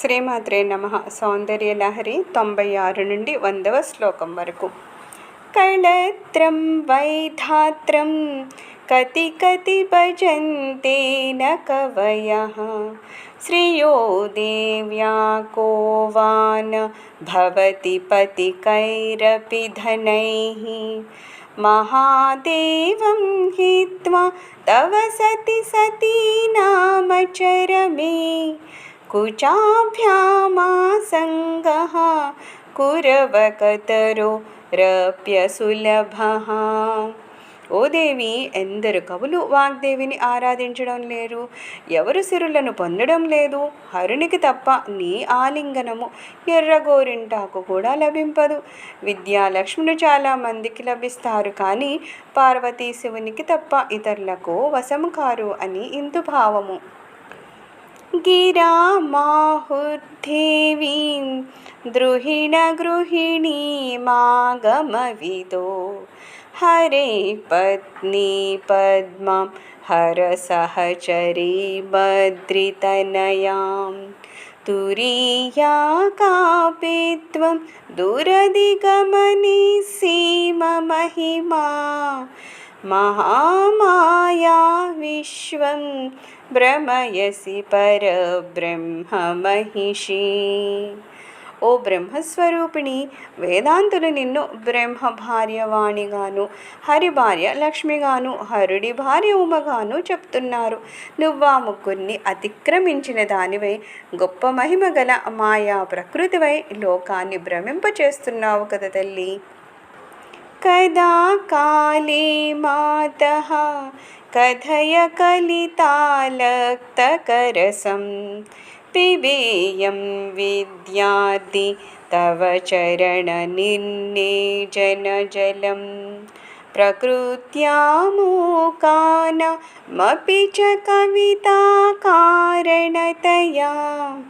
శ్రీమాత్రే నమ సౌందర్య లహరి తొంభై ఆరు నుండి వందవ శ్లోకం వరకు కళత్రం వైధాత్రం కతి కతి భజంతే న కవయ శ్రియో దేవ్యా को वा न भवति पतिकैरपि धनैः महादेवं हित्वा तव सति सती नामचरमे कुचाभ्यामासङ्गः कुरवकतरो రప్యసులభ ఓ దేవి ఎందరు కవులు వాగ్దేవిని ఆరాధించడం లేరు ఎవరు సిరులను పొందడం లేదు హరునికి తప్ప నీ ఆలింగనము ఎర్రగోరింటాకు కూడా లభింపదు విద్యాలక్ష్ములు చాలా మందికి లభిస్తారు కానీ పార్వతీ శివునికి తప్ప ఇతరులకు వశము కారు అని ఇందు భావము गिरामाहुर्देवीं द्रुहिणगृहिणीमागमविदो हरे पत्नी पद्मां हरसहचरी बद्रितनयां तुरीया कापि त्वं दुरधिगमने सीममहिमा మహామాయా విశ్వం భ్రమయసి పరబ్రహ్మమహిషి. ఓ బ్రహ్మస్వరూపిణి వేదాంతులు నిన్ను బ్రహ్మ భార్యవాణిగాను హరి భార్య లక్ష్మిగాను హరుడి భార్య ఉమగాను చెప్తున్నారు. నువ్వా ముగ్గురిని అతిక్రమించిన దానివై గొప్ప మహిమ గల మాయా ప్రకృతివై లోకాన్ని భ్రమింపచేస్తున్నావు కదా తల్లి. कदा काले मातः? कथय कलितालक्तकरसं? पिबेयं विद्यादि तव चरणनिर्नेजनजलं प्रकृत्यामोकानमपि च कविताकारणतया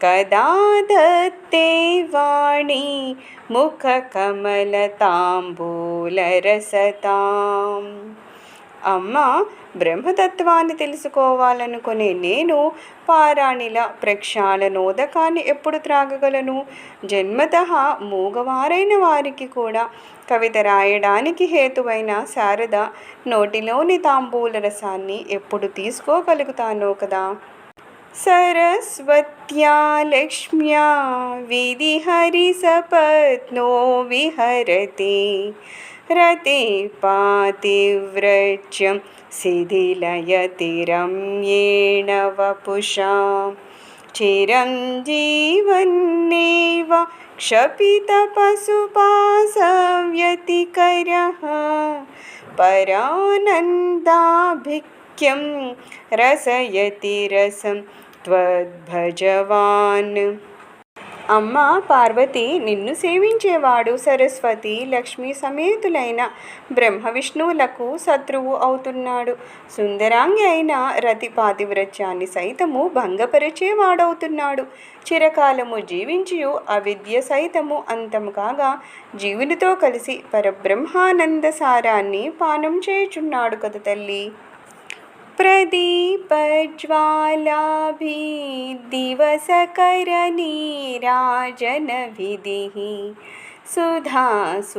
कदा दत्ते वाणी ముఖకమలతాంబూలరసతాం అమ్మ బ్రహ్మతత్వాన్ని తెలుసుకోవాలనుకునే నేను పారాణిల ప్రక్షాళనోదకాన్ని ఎప్పుడు త్రాగగలను జన్మత మూగవారైన వారికి కూడా కవిత రాయడానికి హేతువైన శారద నోటిలోని తాంబూల రసాన్ని ఎప్పుడు తీసుకోగలుగుతానో కదా सरस्वत्या लक्ष्म्या विधिहरिसपत्नो विहरति। रते पातिव्रज्यं शिथिलयति रम्येण वपुषा। चिरं जीवन्नेव क्षपितपशुपासव्यतिकरः నిత్యం రసయతి రసం త్వద్భజవాన్ అమ్మ పార్వతి నిన్ను సేవించేవాడు సరస్వతి లక్ష్మి సమేతులైన బ్రహ్మ విష్ణువులకు శత్రువు అవుతున్నాడు. సుందరాంగి అయిన రతి పాతివ్రత్యాన్ని సైతము భంగపరిచేవాడవుతున్నాడు. చిరకాలము జీవించి అవిద్య సైతము అంతము కాగా జీవునితో కలిసి పరబ్రహ్మానంద సారాన్ని పానం చేయుచున్నాడు కదా తల్లి! प्रदीपज्वालाभिदिवसकरनीराजनविधिः दिवसकरनी राजनविधिः सुधासुतेश्चन्द्रो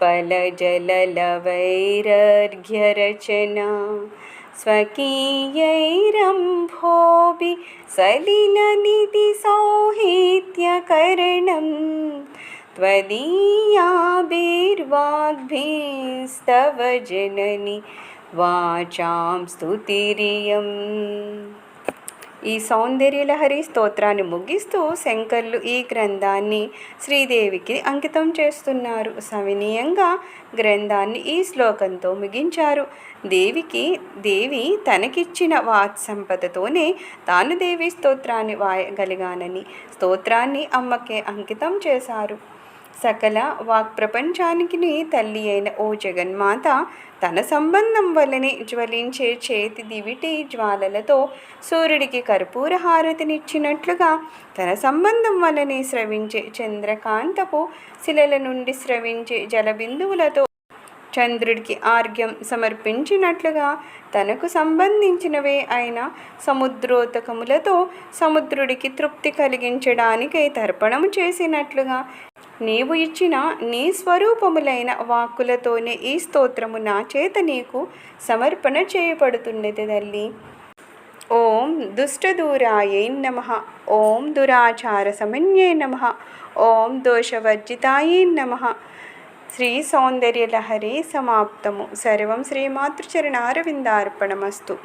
पलजलवैरर्घ्यरचना त्वदीयाभिर्वाग्भिस्तव जननि వాచాం స్తుతిరియం. ఈ సౌందర్యలహరి స్తోత్రాన్ని ముగిస్తూ శంకర్లు ఈ గ్రంథాన్ని శ్రీదేవికి అంకితం చేస్తున్నారు. సవినీయంగా గ్రంథాన్ని ఈ శ్లోకంతో ముగించారు. దేవికి దేవి తనకిచ్చిన వాత్సంపదతోనే తాను దేవి స్తోత్రాన్ని వాయగలిగానని స్తోత్రాన్ని అమ్మకే అంకితం చేశారు. సకల వాక్ ప్రపంచానికి తల్లి అయిన ఓ జగన్మాత తన సంబంధం వల్లనే జ్వలించే చేతి దివిటి జ్వాలలతో సూర్యుడికి కర్పూర హారతినిచ్చినట్లుగా తన సంబంధం వల్లనే స్రవించే చంద్రకాంతపు శిలల నుండి స్రవించే జలబిందువులతో చంద్రుడికి ఆర్ఘ్యం సమర్పించినట్లుగా తనకు సంబంధించినవే అయిన సముద్రోతకములతో సముద్రుడికి తృప్తి కలిగించడానికై తర్పణము చేసినట్లుగా నీవు ఇచ్చిన నీ స్వరూపములైన వాక్కులతోనే ఈ స్తోత్రము నా చేత నీకు సమర్పణ చేయబడుతున్నది తల్లి. ఓం దుష్టదూరాయై నమ. ఓం దురాచార సమన్యై నమ. ఓం దోషవర్జితాయై నమ. శ్రీ సౌందర్యలహరి సమాప్తము. సర్వం శ్రీమాతృచరణారవిందార్పణమస్తు